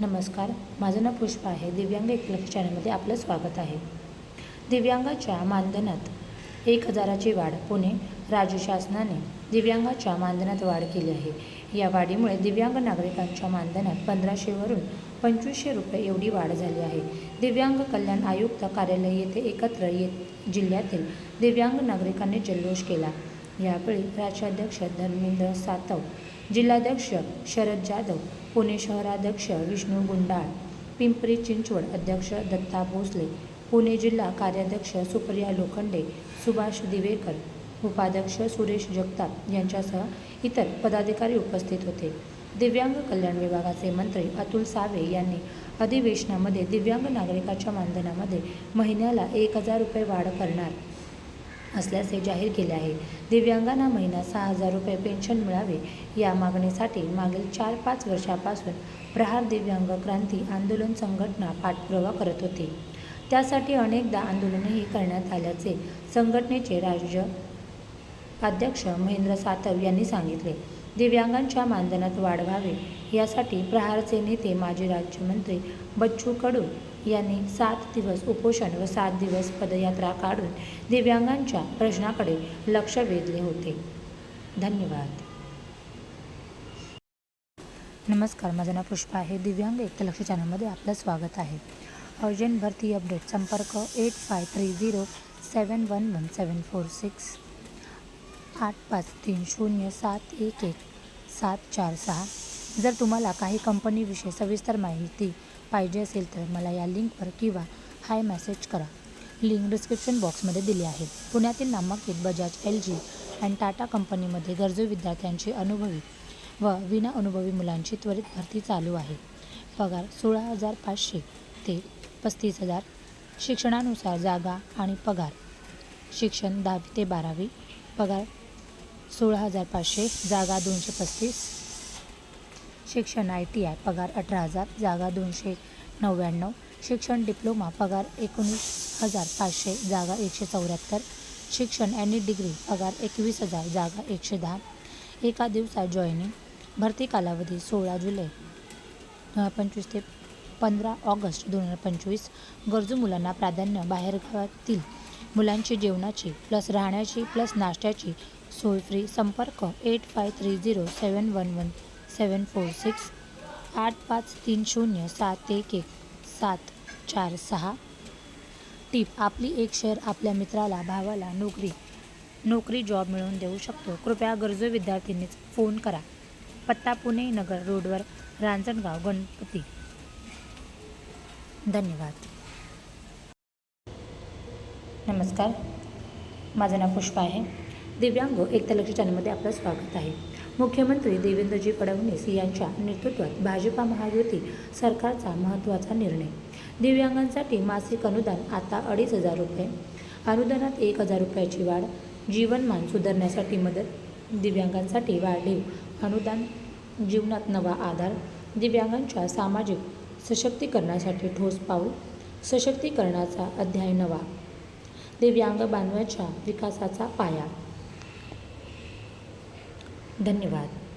नमस्कार माझं नाव पुष्पा आहे. दिव्यांग एकलक्ष चॅनलमध्ये आपलं स्वागत आहे. दिव्यांगाच्या मानधनात एक हजाराची वाढ पुणे राज्य शासनाने दिव्यांगाच्या मानधनात वाढ केली आहे. या वाढीमुळे दिव्यांग नागरिकांच्या मानधनात पंधराशेवरून पंचवीसशे रुपये एवढी वाढ झाली आहे. दिव्यांग कल्याण आयुक्त कार्यालय येथे एकत्र येत जिल्ह्यातील दिव्यांग नागरिकांनी जल्लोष केला. यावेळी राज्याध्यक्ष धर्मेंद्र सातव जिल्हाध्यक्ष शरद जाधव पुणे शहराध्यक्ष विष्णू गुंडाळ पिंपरी चिंचवड अध्यक्ष दत्ता भोसले पुणे जिल्हा कार्याध्यक्ष सुप्रिया लोखंडे सुभाष दिवेकर उपाध्यक्ष सुरेश जगताप यांच्यासह इतर पदाधिकारी उपस्थित होते. दिव्यांग कल्याण विभागाचे मंत्री अतुल सावे यांनी अधिवेशनामध्ये दिव्यांग नागरिकाच्या मानधनामध्ये महिन्याला एक हजार रुपये वाढ करणार. असल्याचे जाहीर केले आहे. दिव्यांगांना महिना सहा हजार रुपये पेन्शन मिळावे या मागणीसाठी मागील चार पाच वर्षापासून प्रहार दिव्यांग क्रांती आंदोलन संघटना पाठपुरावा करत होती. त्यासाठी अनेकदा आंदोलनही करण्यात आल्याचे संघटनेचे राज्य अध्यक्ष महेंद्र सातव यांनी सांगितले. दिव्यांगांच्या मानधनात वाढ व्हावे यासाठी प्रहारचे नेते माजी राज्यमंत्री बच्चू कडू यांनी सात दिवस उपोषण व सात दिवस पदयात्रा काढून दिव्यांगांच्या प्रश्नाकडे लक्ष वेधले होते. धन्यवाद. नमस्कार माझं नाव पुष्पा आहे. दिव्यांग एकलक्ष चॅनलमध्ये आपलं स्वागत आहे. अर्जंट भरती अपडेट. संपर्क eight five three zero seven one one seven four six आठ पाच तीन शून्य सात एक एक. सात चार सहा. जर तुम्हाला काही कंपनीविषयी सविस्तर माहिती पाहिजे असेल तर मला या लिंकवर किंवा हाय मेसेज करा. लिंक डिस्क्रिप्शन बॉक्समध्ये दिली आहे. पुण्यातील नामांकित Bajaj L G and Tata कंपनीमध्ये गरजू विद्यार्थ्यांची अनुभवी व विना अनुभवी मुलांची त्वरित भरती चालू आहे. पगार सोळा हजार पाचशे ते पस्तीस हजार. शिक्षणानुसार जागा आणि पगार. शिक्षण दहावी ते बारावी. पगार सोळा हजार पाचशे जागा दोनशे पस्तीस. शिक्षण आय टी आय पगार अठरा हजार जागा दोनशे नव्याण्णव. शिक्षण डिप्लोमा पगार एकोणीस हजार पाचशे जागा एकशे चौऱ्याहत्तर. शिक्षण आणि डिग्री पगार एकवीस हजार जागा एकशे दहा. एका दिवसात जॉईनिंग भरती कालावधी सोळा जुलै दोन हजार पंचवीस ते पंधरा ऑगस्ट दोन हजार पंचवीस. गरजू मुलांना प्राधान्य बाहेरगावातील मुलांची जेवणाची प्लस राहण्याची प्लस नाश्त्याची सोय फ्री संपर्क eight five three zero seven one one seven four six आठ पाच तीन शून्य सात एक एक सात चार सहा. टीप आपली एक शेअर आपल्या मित्राला भावाला नोकरी नोकरी जॉब मिळवून देऊ शकतो. कृपया गरजू विद्यार्थ्यांनीच फोन करा. पत्ता पुणे नगर रोडवर रांजणगाव गणपती. धन्यवाद. नमस्कार. माझं नाव पुष्पा आहे. दिव्यांग एक चॅनलमध्ये आपलं स्वागत आहे. मुख्यमंत्री देवेंद्रजी फडणवीस यांच्या नेतृत्वात भाजपा महायुती सरकारचा महत्त्वाचा निर्णय. दिव्यांगांसाठी मासिक अनुदान आता अडीच हजार रुपये अनुदानात एक हजार रुपयाची वाढ जीवनमान सुधारण्यासाठी मदत दिव्यांगांसाठी वाढीव अनुदान जीवनात नवा आधार दिव्यांगांच्या सामाजिक सशक्तीकरणासाठी ठोस पाऊल सशक्तीकरणाचा अध्याय नवा दिव्यांग बांधवांच्या विकासाचा पाया धन्यवाद.